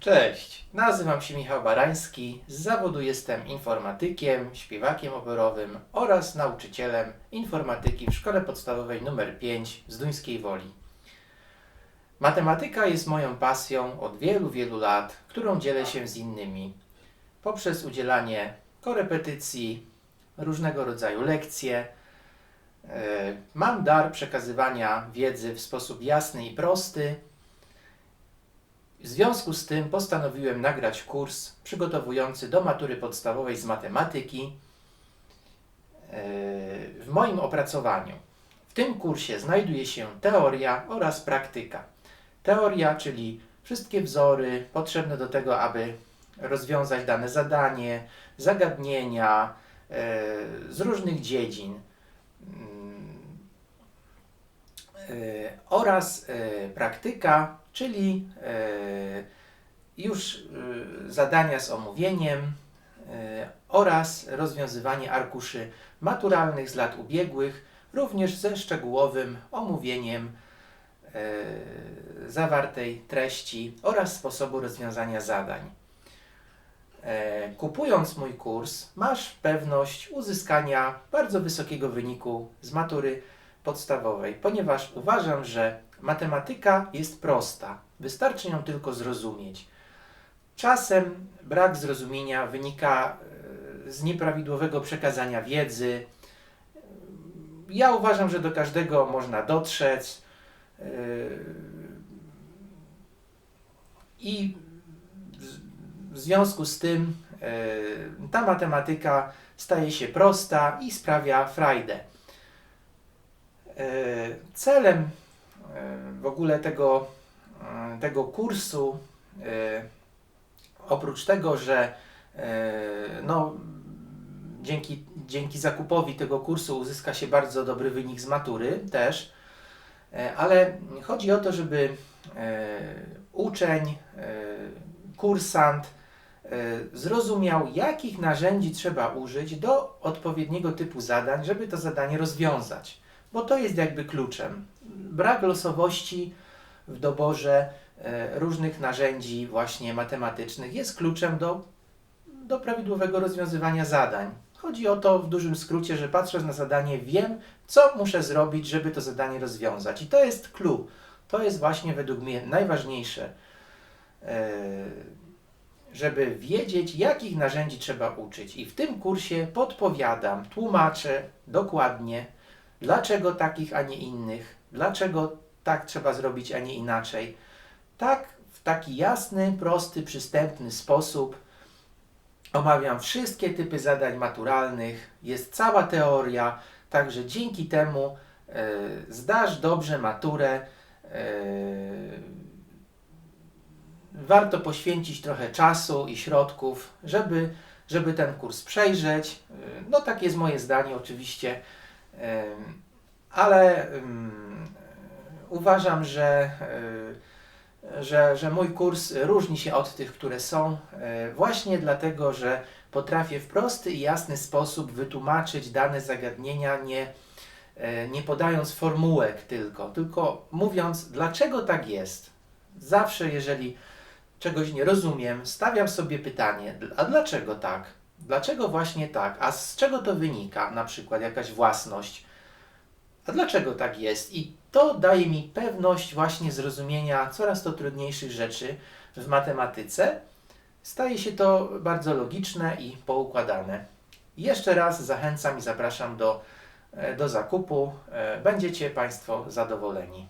Cześć, nazywam się Michał Barański, z zawodu jestem informatykiem, śpiewakiem operowym oraz nauczycielem informatyki w Szkole Podstawowej nr 5 z Duńskiej Woli. Matematyka jest moją pasją od wielu, wielu lat, którą dzielę się z innymi poprzez udzielanie korepetycji, różnego rodzaju lekcje. E, Mam dar przekazywania wiedzy w sposób jasny i prosty. W związku z tym postanowiłem nagrać kurs przygotowujący do matury podstawowej z matematyki e, w moim opracowaniu. W tym kursie znajduje się teoria oraz praktyka. Teoria, czyli wszystkie wzory potrzebne do tego, aby rozwiązać dane zadanie, zagadnienia e, z różnych dziedzin. E, oraz e, praktyka, czyli e, już zadania z omówieniem oraz rozwiązywanie arkuszy maturalnych z lat ubiegłych, również ze szczegółowym omówieniem zawartej treści oraz sposobu rozwiązania zadań. Kupując mój kurs, masz pewność uzyskania bardzo wysokiego wyniku z matury podstawowej, ponieważ uważam, że matematyka jest prosta, wystarczy ją tylko zrozumieć. Czasem brak zrozumienia wynika e, z nieprawidłowego przekazania wiedzy. Ja uważam, że do każdego można dotrzeć e, i w- związku z tym e, ta matematyka staje się prosta i sprawia frajdę. E, Celem e, w ogóle tego, e, tego kursu, oprócz tego, że no, dzięki, dzięki zakupowi tego kursu uzyska się bardzo dobry wynik z matury też, ale chodzi o to, żeby uczeń, kursant zrozumiał, jakich narzędzi trzeba użyć do odpowiedniego typu zadań, żeby to zadanie rozwiązać. Bo to jest jakby kluczem. Brak losowości w doborze e, różnych narzędzi właśnie matematycznych jest kluczem do, do prawidłowego rozwiązywania zadań. Chodzi o to w dużym skrócie, że patrząc na zadanie wiem, co muszę zrobić, żeby to zadanie rozwiązać. I to jest clue. To jest właśnie według mnie najważniejsze, e, żeby wiedzieć, jakich narzędzi trzeba uczyć. I w tym kursie podpowiadam, tłumaczę dokładnie, dlaczego takich, a nie innych, dlaczego tak trzeba zrobić, a nie inaczej. Tak, w taki jasny, prosty, przystępny sposób omawiam wszystkie typy zadań maturalnych, jest cała teoria, także dzięki temu e, zdasz dobrze maturę. E, warto poświęcić trochę czasu i środków, żeby, żeby ten kurs przejrzeć. E, No, takie jest moje zdanie, oczywiście, ale uważam, że, e, że, że mój kurs różni się od tych, które są, e, właśnie dlatego, że potrafię w prosty i jasny sposób wytłumaczyć dane zagadnienia, nie, e, nie podając formułek tylko, tylko mówiąc, dlaczego tak jest. Zawsze, jeżeli czegoś nie rozumiem, stawiam sobie pytanie, a dlaczego tak? Dlaczego właśnie tak? A z czego to wynika? Na przykład jakaś własność. A dlaczego tak jest? I to daje mi pewność właśnie zrozumienia coraz to trudniejszych rzeczy w matematyce. Staje się to bardzo logiczne i poukładane. Jeszcze raz zachęcam i zapraszam do, e, do zakupu. E, Będziecie Państwo zadowoleni.